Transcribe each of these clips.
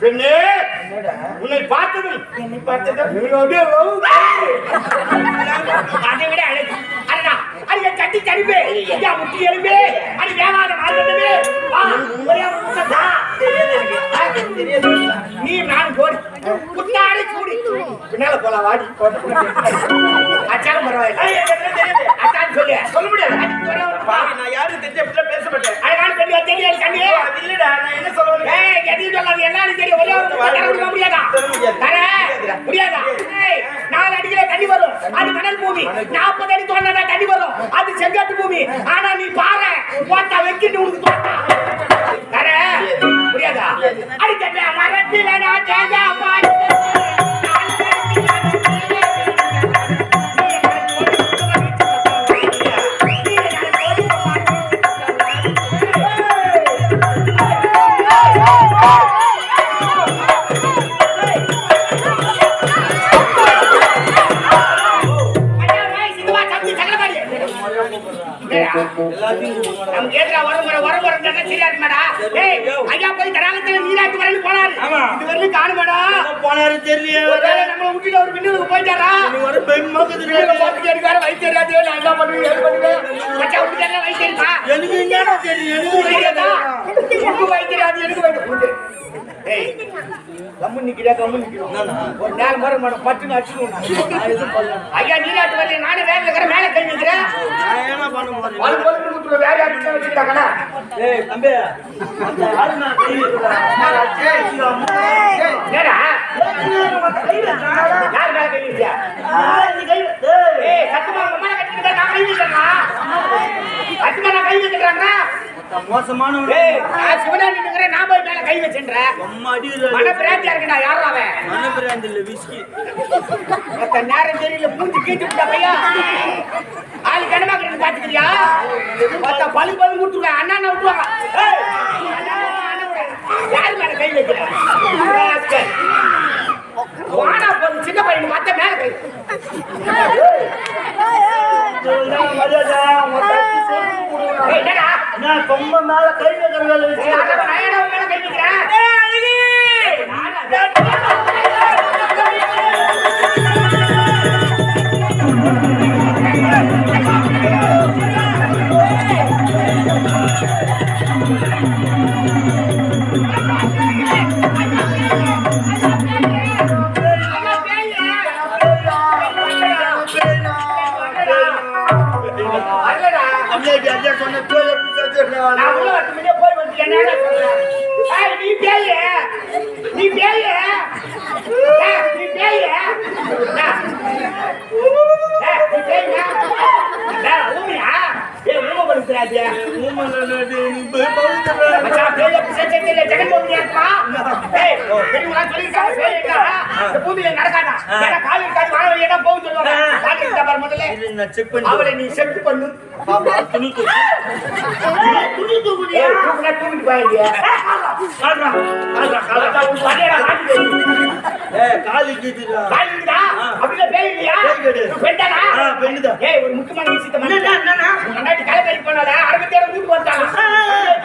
பெண்ணே உன்னை பார்த்ததும் என்னை பார்த்ததும்? அப்படியே. அதை விட அழகு. அண்ணா என் கட்டி தருவே என் முட்டி எலும்பே அது வேகாத மாறுபட்டவே வா ஒரே ஒரு முத்தம் தா. தெரியாது எனக்கு ஆ, தெரியாது நீ நான் கோடி புத்தாடி கூடி பின்னால போலாம் வாடி அச்சாலும் பரவாயில்லை. அச்சான்னு சொல்லு. சொல்ல முடியாது. நான் யாரும் தெரிஞ்ச அப்படிலாம் பேச மாட்டேன் அழகான பெண்ணு தெரியாது கண்ணு அது இல்லடா நான் என்ன சொல்ல வந்தேன் ஏய் எதையும் சொல்லாது ஒரே ஒரு முடியாதா? தர முடியாதா? நாலு அடிக்கல தண்ணி வரும். அது மணல் பூமி. நாற்பது அடி தோண்டா தண்ணி வரும். அது செங்கட்டு பூமி. ஆனா நீ பாரு போட்டா வெக்கிட்டு உனக்கு தோட்டா. தர முடியாதா? அடிக்கட்ட மரத்தில நான் தேங்காய் தெரியாதா தெரியாதா உனக்கு வயசு தெரியாது எனக்கு கம்மு நிக்கிறா கம்மு நிக்கிறோம் ஒரு நேரம் வர மாட்டோம் பட்டுன்னு அடிச்சுக்கணும் ஐயா நீராட்டு வரல நானே வேலை இருக்கிறேன் மேலே கை நான் வேற யாரும் வச்சுக்கிறாங்கண்ணா ஏய் தம்பி ஏடா யார் மேல கை வைக்கியா ஆ, நீ கை வை. ஏய், ஏய் சத்துமா உங்க மேல கட்டிட்டு நான் கை வைக்கிறேன்னா சத்துமா நான் கை. ஏய் நான் சிவனா நின்னுக்கிறேன் நான் போய் மேல கை வச்சுன்றேன். மன பிராந்தியா இருக்குடா யாரா அவன் மனப்பிராந்தி இல்ல, விஸ்கி. மத்த நேரம் தெரியல மூஞ்சி கீட்டு விட்டா பையா ஆளு கனமா கிட்ட பாத்துக்கிறியா மத்த பழு பழு விட்டுருவேன் அண்ணா அண்ணா விட்டுருவாங்க. யார் மேல கை வைக்கிற ராஸ்கல். வாடா போது சின்ன பையன் மத்த மேல கை இதுதான் மரியாதை. உன் தட்டி சொல்லி கொடுங்க. ஏய், என்னடா நான் கொம்ப மேல கை வைக்கிற வேலை ஏய், வச்சு. அண்ணா, நான் ஏன்டா உன் மேல கை வைக்கிறேன் நான் உள்ள வரதுக்கு முன்னே போய் வந்து என்னடா சொல்றேன்? நீ பேயு. நீ பேயு. நீ பேயு. நீ ஏய், ஊமையா? ஏய், ஊமைப்படுத்துறாதே. ஊமை நானு, நீ போய் பவுந்துடுற. மச்சான், பேயை பிசாசே தெரியல, ஜெகன்மோகினியா இருக்குமா? நடக்காதா? கால் இருக்காது, வழியா தான் போகும்னு சொல்லுவாங்க. முதல்ல. செக் பண்ணி அவளை நீ செக் பண்ணு துணி துணி தூக்குறியா? தூக்குனா தூக்கிட்டு போயிடுறியா? காலு. கால்? பேய் கிடையாது. நீ பெண்தானா? ஆ, பெண்ணுதான். ஏய், ஒரு முக்கியமான விஷயத்தை என்ன. என்னண்ணா? உன் பொண்டாட்டி களைப்பறிக்கு போனால, அரங்கத்தேட வீட்டுக்கு வந்துட்டாங்க.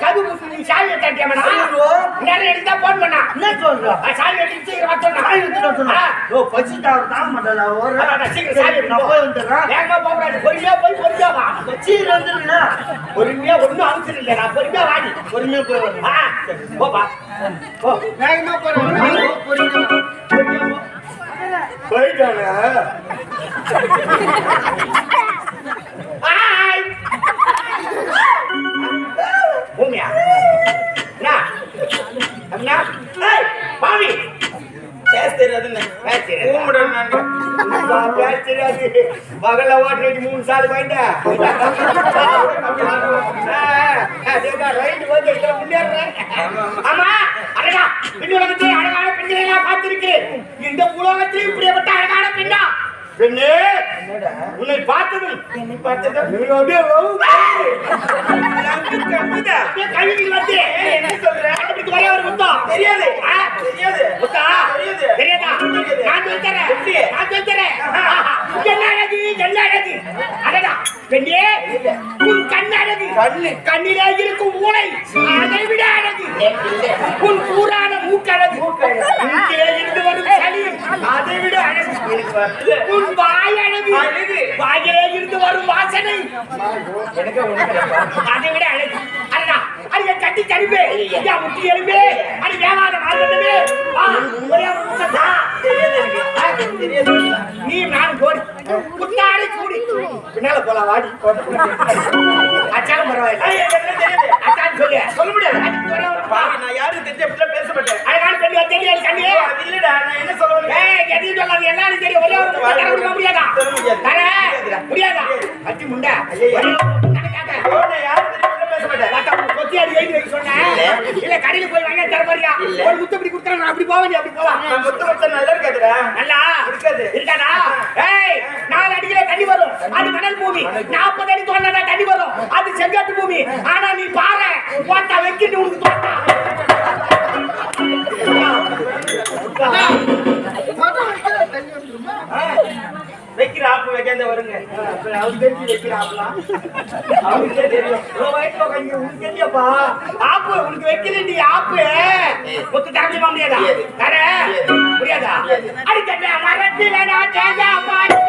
கதவு பூசி நீ சாவி எடுத்தாட்டியாமடா? ஐயோ. நேரம் எடுத்து தான் phone பண்ணா. என்ன சொல்ற? சாவி எடுத்து சீக்கிரம். காய் எடுத்துட்டு வர சொன்னா. ஓ, பசிட்டா தாங்க மாட்டாளா, ஒரு- சீக்கிரம் சாவி எடுத்து. போய் வந்துடுறேன். வேகமா போகக்கூடாது. பொறுமையா போய் பொறுமையா வா. சீக்கிரம் வந்துடுங்கண்ணா. பொறுமையா ஒண்ணும் அவசரம் இல்லை நான் பொறுமையா வாடி பொறுமையா போய். ஆ, போப்பா போ வேகமா போறேன். பொறுமையா. போயிட்டானே பூமியா அண்ணா பாவி பேச தெரியாதுன்னு. பேச தெரியாதா? கூப்பிடுறேன் நானு. நான் பேச தெரியாது பகல்ல ஓட்டு ரெடி மூணு சாலு வாங்கிட்ட ரைட்டு வந்து இதுல முன்னேறேன் ஆமா பெண் உலகத்தில் அழகான பெண்களை உன்னை பார்த்ததும் என்னை பார்த்ததும்? பெண்ணே உன் கண் அழகு கண்ணு. கண்ணிலே இருக்கும் ஊனை. அதை விட அழகு. உன் கூறான மூக்கழகு. மூக்கழகு. இருந்து வரும் சளியும் அதை விட அழகு. வாயிலே இருந்து வரும் வாசனை. அதை விட அழகு அடடா அடிய கட்டி தருவே ஐயா முட்டி எலும்பே அடி வேவாத வா ஒரே தெரியாது. நீ நான் கோடி புத்தாடை கூடி. பின்னால போலாம் வாடி. அச்சாலும் பரவாயில்லை. அச்சான்னு சொல்லு. சொல்ல முடியாது. நான் யாருக்கு தெரிஞ்ச பேச மாட்டேன். கண்ணு இல்லடா, நான் என்ன வந்தேன்? ஏய் எதையும் சொல்லாது எல்லாரும் தெரியும் ஒரே தர முடியாதா? தர. முடியாது. அத்தி முண்டா. இல்ல. கடையில போய் வாங்க தர இல்ல. ஒரு முத்து இப்படி கொடுத்தா நான் அப்படி போவேன் அப்படி போலாம். நான் முத்து முத்து நல்லா இருக்காதுடா. நல்லா? இருக்காது. இருக்காதா? ஏய் நாலு அடியில தண்ணி வரும். அது மணல் பூமி. நாற்பது அடி தோண்டா தண்ணி வரும். அது செங்கட்டு பூமி. ஆனா நீ பாரு போட்டா வைக்கிட்டு உனக்கு தோட்டா. வைக்கிற ஆப்பு வைக்காத வருங்க. அவருக்கு தெரிஞ்சு வைக்கிறாங்களா அவனுக்கே தெரியும். உன் வயித்துல உட்காந்து உனக்கு தெரியாப்பா ஆப்பு உனக்கு வைக்கிறேன்டி ஆப்பு ஒத்து தர முடியாதா தர முடியாதா அடிக்கட்ட மரத்தில நான் தேஞ்சா பாட்டு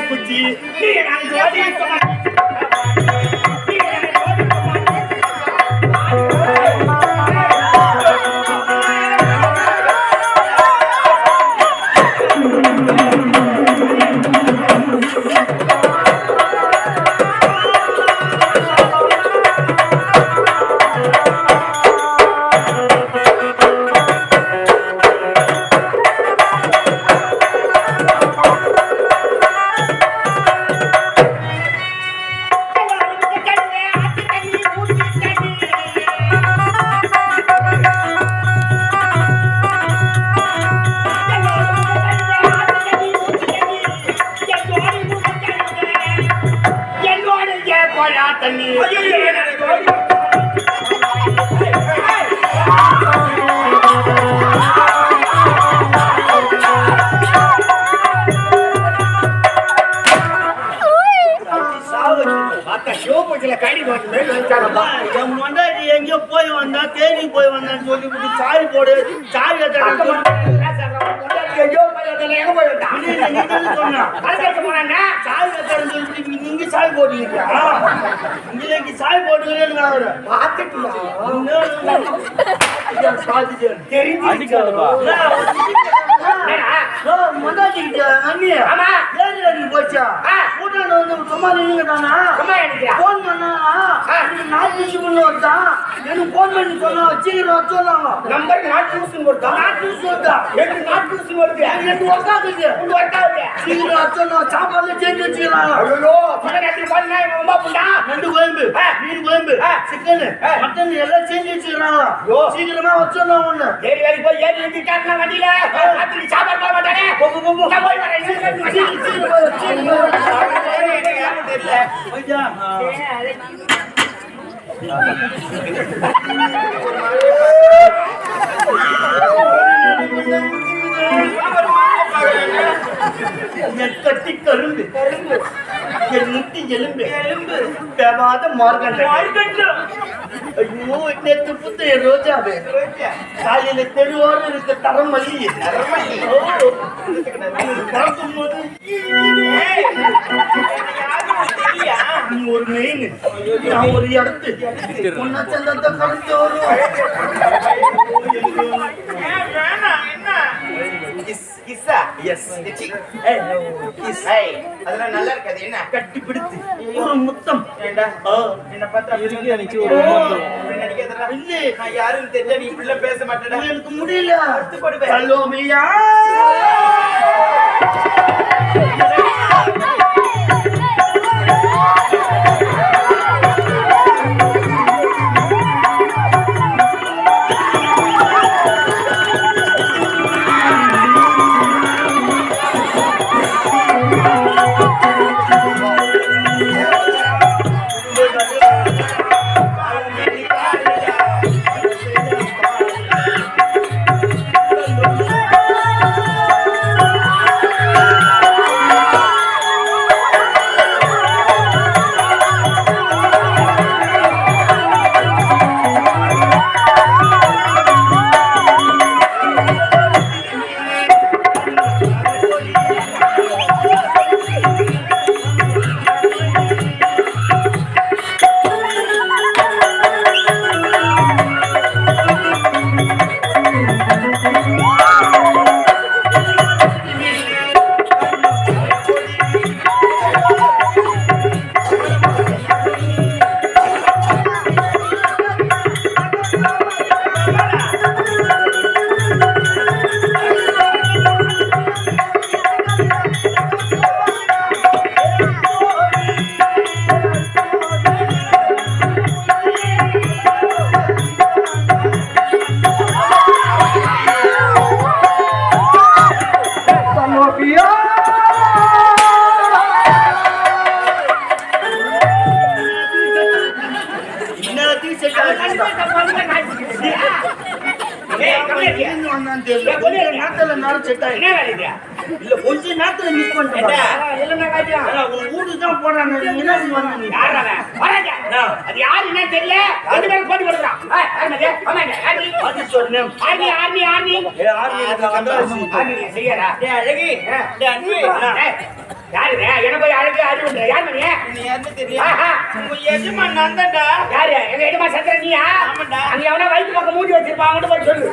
குச்சி நீ நான் போடு. எடுத்து நீங்க சாய் போடுவீங்க இங்கே சாய். ஏறி அடி போச்சா? கூட்டாண்டு வந்து சும்மா நின்னுங்கட்டானா சும்மா நின்னுக்கியா? போன் பண்ணா நாட்டு வந்தான் எனக்கு பண்ணி சொன்னா சீக்கிரம் சொன்னாங்க. நம்பர் நாட் யூஸ் கொடுத்தா நாட்டு விஷயம் வந்தா எனக்கு நாட் யூஸ் வருது? எனக்கு ஒர்க்காகுது உங்க ஒர்க்காவுது சீக்கிரம் சொன்னா சாப்பாடுல செஞ்சு வச்சுக்கிறாங்க. ஐயோ நேரத்தில் பாருங்க இவன் ரொம்ப புண்டா? நண்டு குழம்பு ஆ. மீன் குழம்பு ஆ. சிக்கன். மட்டன் எல்லாம் செஞ்சு வச்சுக்கிறாங்க. சீக்கிரமா வச்சோன்னா ஒண்ணு. ஏறி வேலைக்கு போய் ஏறி வந்துட்டாருன்னா வண்டியில? ராத்திரி சாப்பாடு போட மாட்டானே? போய் வரேன். சீக்கிரம் சீக்கிரம் சீக்கிரம் போய், சீக்கிரம் போய். எனக்கு யாரும் தெரியல. ஐயா, என் கட்டி கரும்பு கரும்பு முட்டி எலும்பு. எலும்பு. பேவாத மார்கண்டம் மார்க்கெட்ல. ஐயோ நேத்து புத்த ரோஜாவே. காலையில தெருவோரம் இருக்க தரம் மல்லி பார்க்கும் போது ஒரு மெயின் நான் ஒரு இடத்து. உன்ன சந்தத்தை கருத்து வரும்? கிஸ். கிஸ்ஸா எஸ் கிஸ் அதெல்லாம் நல்லா இருக்காது என்ன? கட்டி பிடித்து ஒரு முத்தம். ஏண்டா? ஓ என்ன பார்த்தா இருக்கு எனக்கு ஒரு முத்தம். இப்படி நடிக்காதடா. இல்ல. நான் யாருன்னு தெரிஞ்சா நீ இப்படிலாம் பேச மாட்டேடா. எனக்கு முடியல. சலோமியா சலோமியா இல்ல கொஞ்ச நேரத்துல மிஸ்? பண்ணிட்டேன் நீ என்ன. அது யாரு என்னன்னு தெரியல. ரெண்டு பேரும் போட்டி? ஆமாங்க, ஆர்மி. Army, army, army. ஏ ஆர்மி? டேய், அழகு. டேய், அன்பு ஏய், யாரு இது? என்ன போய் அழகு அறிவுன்ற யார் நீ நீ யாருன்னு தெரியல. ஆஹா. உங்க எஜமான் நான் தான்டா யாரு? எங்க எஜமா சந்திர நீயா? ஆமாண்டா. அங்க எவனா வயிற்று பக்கம் வச்சிருப்பான். அவன்கிட்ட போய் சொல்லு.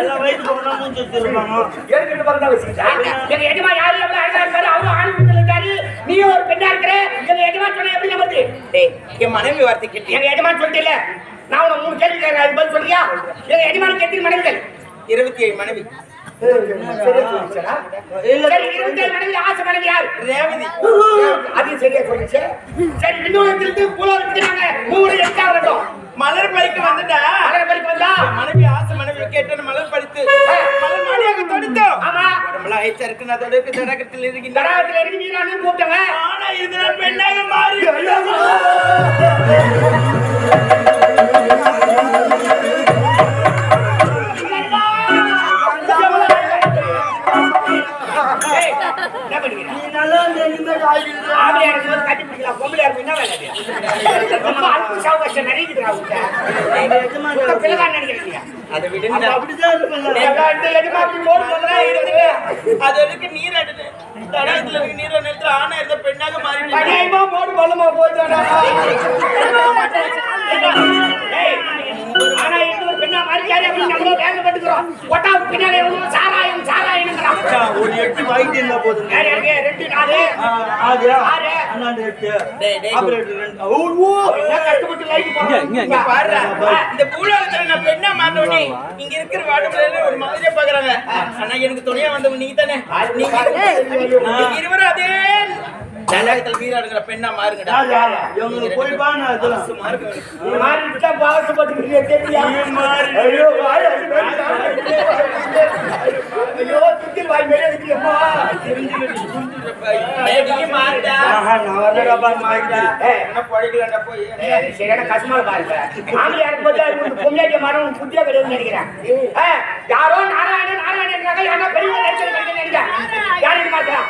எல்லாம் பக்கம் மூஞ்சி வச்சிருப்பாங்க. ஏற்கனவே பக்கம் தான் வச்சிருக்கா எங்க எஜமா யாரு? எவ்வளவு அழகா இருக்காரு? அவரும் ஆணவத்தில் இருக்காரு. நீயும் ஒரு பெண்ணா இருக்கிற? எங்க எஜமா சொன்ன எப்படி நம்புறது? டேய் என் மனைவி வார்த்தை கேட்டியா எங்க சொல்லிட்டே நான் உனக்கு மூணு கேள்வி கேட்கறேன் அது பதில் சொல்றியா? எங்க எஜமானுக்கு எத்தனை மனைவிகள்? இருபத்தி ஏழு மனைவி. இருபத்தி ஏழு ஆசை யார் ரேவதி அதையும் சரி மலர் பலிக்கு வந்துட்டா மலர் பறிக்கு வந்தா மனைவி ஆசை மனைவி கேட்டு மலர் பறித்து மலர் மாடியாக தொடுத்தோம் ஆமா. உடம்புல ஐச்சா இருக்கு நான் தொடர்க்கு தடகத்தில் இருக்கின்ற தடாகத்துல இருந்து ஆனா இது பெண்ணாக மாறி நீ நல்லா இருந்த இனிமேல் ஆயிடுது ஆம்பளையா இருக்கும்போது கட்டி பிடிக்கலாம், பொம்பளையா இருக்கும், என்ன வேலை? ரொம்ப சாவகாசம் நிறையுதுடா பிள்ளைதான் நினைக்கிறீங்க. அதை அப்ப விடுங்க அப்படிதான் இருக்குது. அது வரைக்கும் நீர் அடுது தடாகத்துல இருக்க நீர் நிலத்துல ஆனா இருந்த பெண்ணாக மாறி அநியாயமா போடு பள்ளமா போச்சுடா. ஏய், ஆனா பெண்ணா மாறிக்காரு அப்படின்னு நம்மளும் வேகப்பட்டுக்கிறோம். ஒட்டாவுக்கு பின்னாலே வந்து சாராயம், சாராயம்ங்கிறான். ஒரு எட்டு வாங்கிட்டு இருந்தா போதுங்க யார் யாருக்கு? ரெண்டு, நாலு. ஆறு ஆறு. அண்ணாண்டு எட்டு டேய், டேய். ஆபரேட்டர் ரெண்டு ஓ ஓ என்ன கஷ்டப்பட்டு லைட் போடுறோம். இங்க பாருடா இந்த பூலோகத்துல நான் பெண்ணா மாட்டோனே இங்க இருக்கிற வாடுல ஒரு மாதிரியா பாக்குறாங்க ஆனா எனக்கு துணையா வந்தவங்க நீங்க தானே நீங்க இருவரும் அதே தடாகத்தில் வீராடுங்கிற பெண்ணா மாறுங்கடா. இவங்களுக்கு போய் பா நான் இதெல்லாம்? ஐயோ, வாய் அடி வாய் நான் வரடா பா மாறிடா என்ன பழகலடா போய் சரியான கஷ்டமா பாருங்க பொம்மையாட்டிய மரம் புத்தியா நினைக்கிறேன் யாரோ நாராயணன் நாராயணன் யாரோ பெரிய நினைக்கிறேன் யாரும் மாட்டா